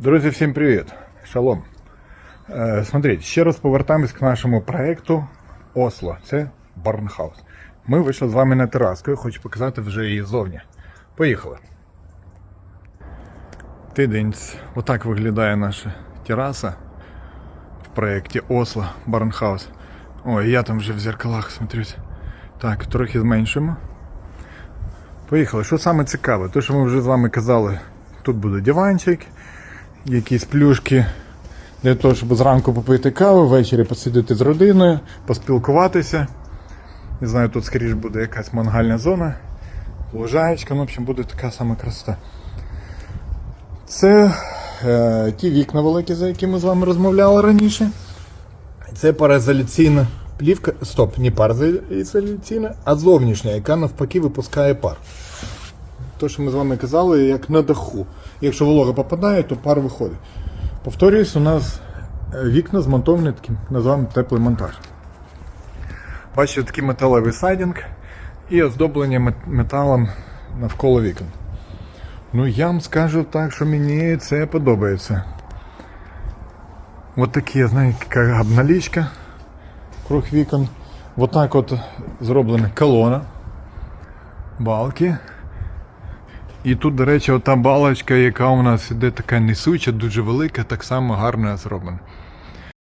Друзі, всім привіт! Шалом. Е, смотрите, ще раз повертаємось к нашому проекту Осло. Це Барнхаус. Ми вийшли з вами на тераску, я хочу показати вже її ззовні. Поїхали. Тидень. Отак виглядає наша тераса в проєкті Осло Барнхаус. Ой, я там вже в зеркалах смотрюсь. Так, трохи зменшимо. Поїхали. Що саме цікаве? Те, що ми вже з вами казали, тут буде диванчик, якісь плюшки для того, щоб зранку попити каву, ввечері посидіти з родиною, поспілкуватися. Не знаю, тут скоріш буде якась мангальна зона, лужаєчка, ну, в общем, буде така сама красота. Це е, ті вікна великі, за які ми з вами розмовляли раніше. Це параізоляційна плівка. Стоп, не параізоляційна, а зовнішня, яка навпаки випускає пар. То, що ми з вами казали, як на даху. Якщо волога попадає, то пар виходить. Повторююсь, у нас е, вікна змонтовані таким, називаємо теплий монтаж. Бачите, такий металевий сайдинг і оздоблення металом навколо вікон. Ну, я вам скажу так, що мені це подобається. От такі, знаєте, яка обналічка круг вікон. Вот так от зроблена колона, балки. І тут, до речі, ота балочка, яка у нас іде така несуча, дуже велика, так само гарно зроблена.